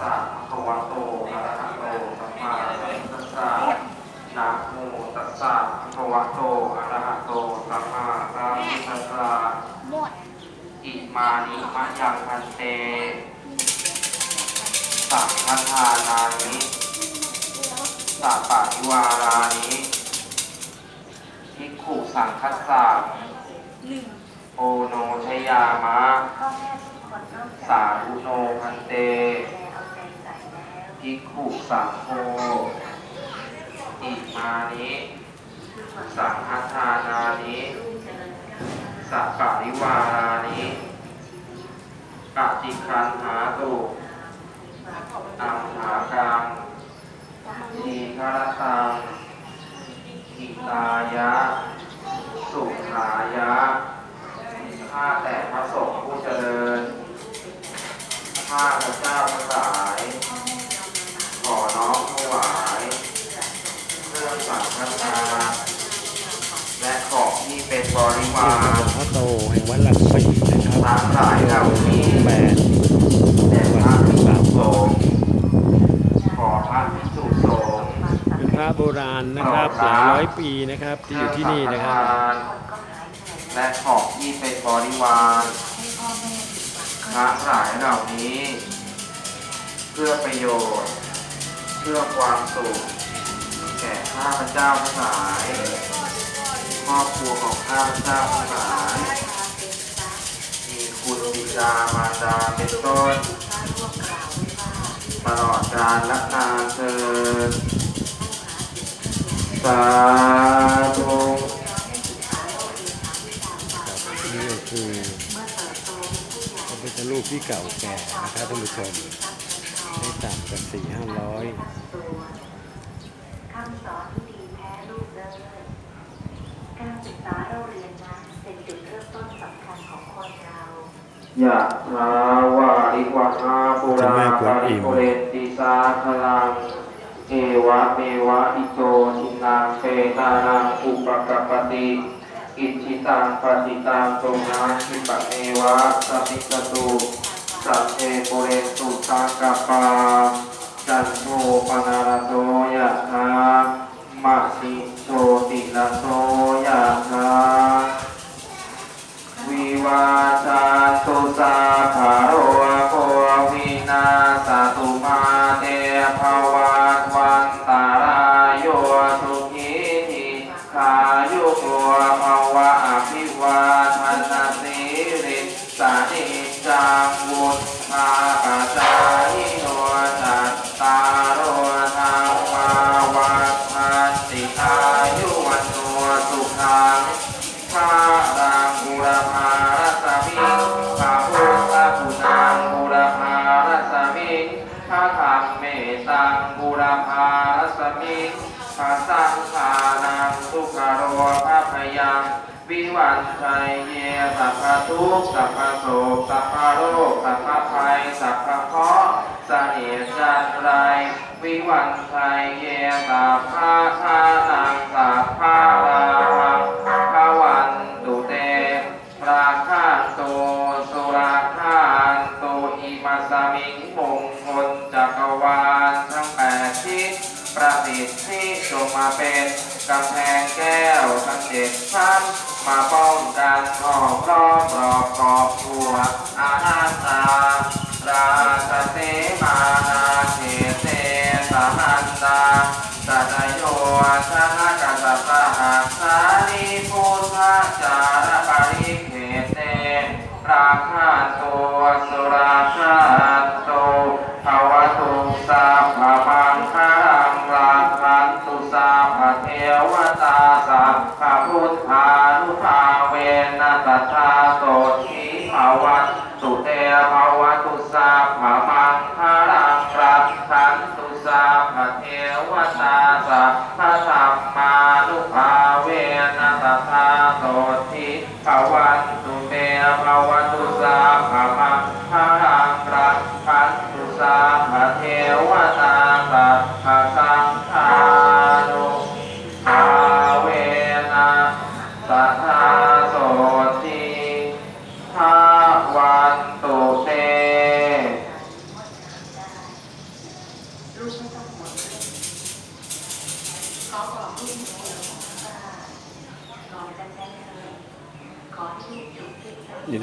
สะภะคะวะโตอะระหะโตสัมมาสัมพุทธัสสะนะโมตัสสะภะคะวะโตอะระหะโตสัมมาสัมพุทธัสสะอิมานิมะยังพันเตสังฆทานานิสัปปะิวารานิภิกขุสังคัสสะหนึ่งโอโนชยามะ สาธุโนพันเต ภิกขุสังโฆอิมานิสังฆทานานิสัปปะริวารานิปฏิคันหาตุอัมหากังทีฆรตังหิตายะ สุขายะข้าแต่พระสงฆ์ผู้เจริญข้าพระเจ้าทั้งหลา วารหลวงพ่อโตแห่งวัดหลักสี่นะครับทั้งหลายเหล่านี้แปดแด่พระภิกษุสงฆ์ขอพระภิกษุสงฆ์เป็นพระโบราณนะครับหลายร้อยปีนะครับที่อยู่ที่นี่นะครับ และของที่เป็นบริวารทั้งหลายเหล่านี้ เพื่อประโยชน์ เพื่อความสุขแก่ข้าพเจ้าทั้งหลายค รอบครัวของข้าพเจ้าทั้งหลายมีคุณบิดามารดาเป็นต้นตลอดกาลและนานเทินสาธุนี่ก็คือพระพุทธรูปที่เก่าแก่นะครับท่านผู้ชมไม่ต่ำกันสี่ห้าร้อยคำสอนที่ดีแท้ลูกเดินการศึกษา เราเรียนนั้นเป็นจุดเริ่มต้นสำคัญของคนเรายะถาวาริวหาปุราปาริปุเรนติสาคลังเอวะเมวะอิโตทินังเปตานังอุปกปปติอิชิตังปฏิตังตรงนังคิปะเมวะสัพพิสตุสัพเพปุเรนตุสังกปาจันโทปนารโตยะถา มะสิโชติละโสยะถาวิวาจา สัพพะทุกข์สัพพะโศกสัพพะโรคสัพพะภัยสัพพะเคราะห์สาเหตุจันไร วิวันไทยเยสัพพะทานังสัพพะรา ประสิษฐ์ทธิจงมาเป็นกำแพงแก้วทั้งเจ็ดชั้นมาป้องกันหอมล้อมรอบขอบทัวอาณาตาราชเสมานาเขเตสหันตาสัตโยชนะกัสสะหัสสานิพุทธจารปริเขเตราคา ตาสัพพะ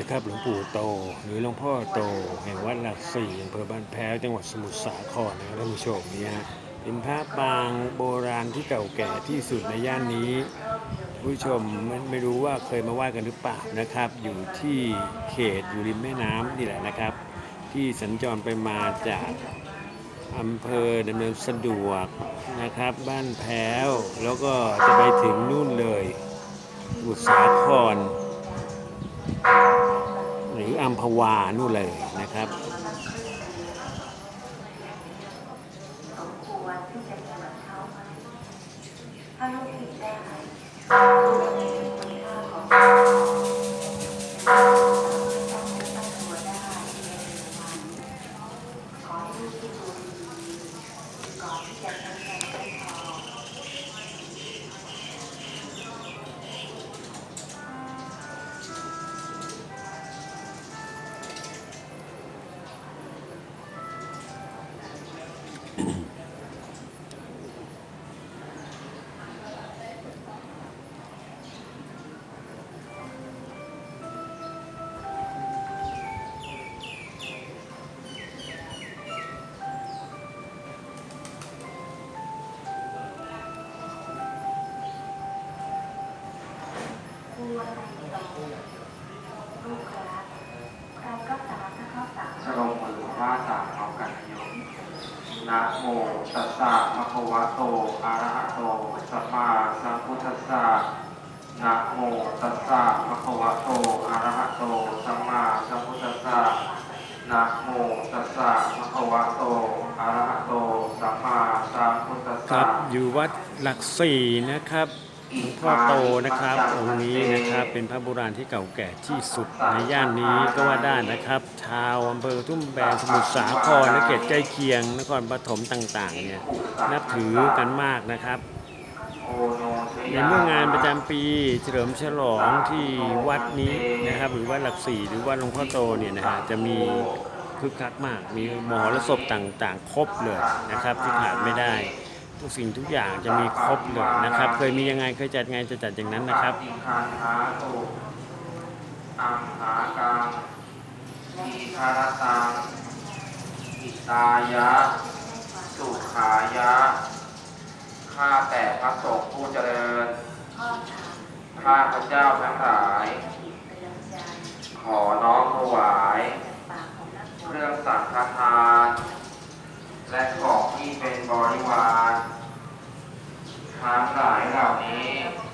นะครับ หลวงปู่โต หรือหลวงพ่อโต แห่งวัดหลักสี่อำเภอบ้านแพ้วจังหวัดสมุทรสาครนะครับท่านผู้ชมนี่ฮะเป็นพระปางโบราณที่เก่าแก่ที่สุดในย่านนี้ผู้ชมไม่ไม่รู้ว่าเคยมาไหว้กันหรือเปล่านะครับ อยู่ที่เขตอยู่ริมแม่น้ำนี่แหละนะครับ ที่สัญจรไปมาจากอำเภอดำเนินสะดวกนะครับ บ้านแพ้วแล้วก็จะไปถึงนู่นเลยสมุทรสาครหรืออัม พวานู่นเลยนะครับอนเขาไหมถ้าลูกผิดได้ไห็น สัมมาสัมพุทธัสสะนะโมตัสสะภะคะวะโตอะระหะโตสัมมาสัมพุทธัสสะนะโมตัสสะภะคะวะโตอะระหะโตสัมมาสัมพุทธัสครัสะบอยู่วัดหลักสี่นะครับหลวงพ่อโตนะครับองค์นี้นะครับเป็นพระโบราณที่เก่าแก่ที่สุดในย่านนี้ก็ว่าได้นะครับ ชาวอำเภอทุ่มแบนสมุทรสาครและเขตใกล้เคียงนครปฐมต่างๆเนี่ยนับถือกันมากนะครับโอโนชย ในเมื่องานประจำปีเฉลิมฉลองที่วัดนี้นะครับ หรือวัดหลักสี่หรือวัดหลวงพ่อโตเนี่ยนะฮะจะมีคึกคักมาก มีมหรสพต่างๆ ครบเลยนะครับที่ขาดไม่ได้ ทุกสิ่งทุกอย่างจะมีครบเลยนะครับ เคยมียังไงเคยจัดไงจะจัดอย่างนั้นนะครับอิคานหาตอังหากังทีคารตังอิตายะ สุขายะ ข้าแต่พระสงฆ์ผู้เจริญ พ่อถามข้าพระเจ้าทั้งหลายผิดเตือนใจขอน้อมถวาย จากปากของนักบวช เครื่องสังฆทาน และของที่เป็นบริวารทั้งหลายเหล่านี้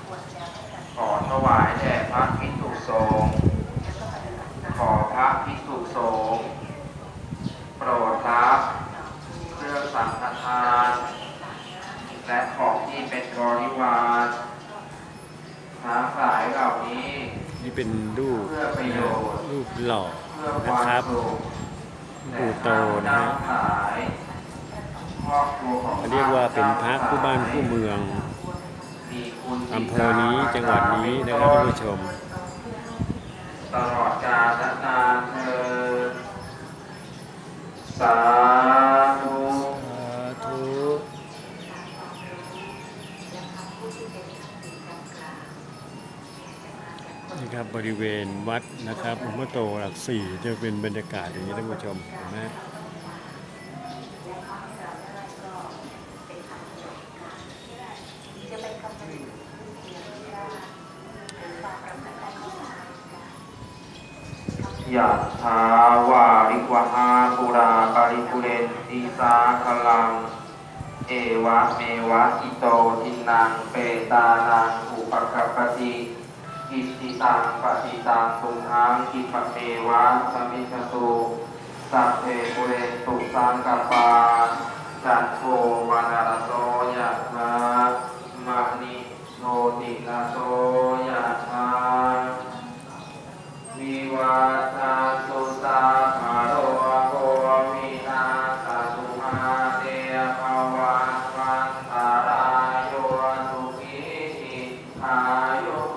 ควรจะให้กัน ขอถวายแด่พระภิกษุสงฆ์ แล้วก็ปฏิบัติตาม ขอพระภิกษุสงฆ์โปรดรับเครื่องสังฆทาน และของที่เป็นบริวารทั้งหลายเหล่านี้ นี่เป็นรูปเพื่อประโยชน์รูปหล่อนะครับปูโตนะฮะเขาเรียกว่าเป็นพระคู่บ้านคู่เมืองอำเภอนี้จังหวัดนี้นะครับท่านผู้ชม ตลอดกาลนานเธอสา ครับบริเวณวัดนะครับหลวงพ่อโตหลักสี่จะเป็นบรรยากาศอย่างนี้ท่านผู้ชมเห็นไหมจะยงที่ว่าวาริการของทางการยะถาวาริวหาปุราปริปุเรนติสาคลัง เอวะเมวะอิโตทินังเปตานังอุปกัปปติ อิติตังปฏิตังตุมหังกิปเมวะสมิจตุสัพเพปุเรตุสังกปปาจันโทวานารโสยะถามะนิโนติลาโสยะถาวิวัฏันตุสาภาโรโควินาศตุมาเตภวัตวันตารายโยสุขีติอายุ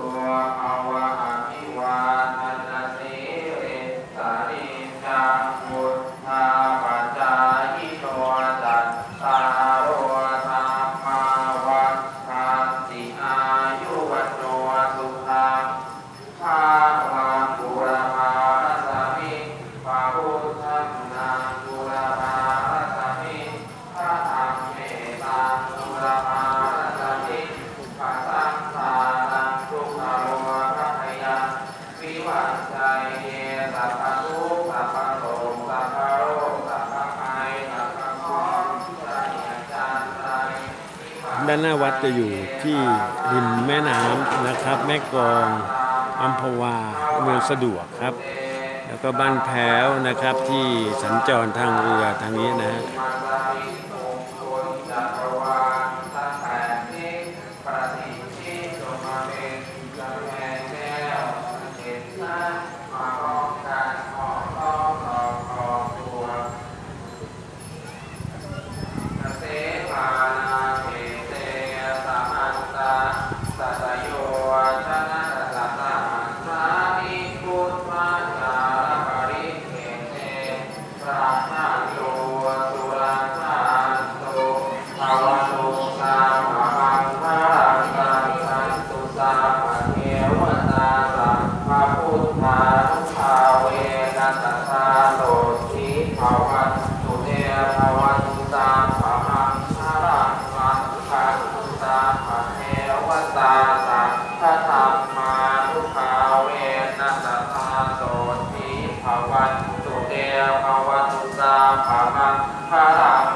ด้านหน้าวัดจะอยู่ที่ริมแม่น้ำนะครับ แม่กองอัมพวาเมืองสะดวกครับ แล้วก็บ้านแพ้วนะครับที่สัญจรทางเรือทางนี้นะ วนาสัพพะพุทธานุภาเวนัสสาโลสีภาวันตุเนภาวันตาภาหังภาลังมังคันตาภะเทวตาสัพพะธรรมานุภาเวนัสสาโลสีภาวันตุเนภาวันตาภาหังภาลัง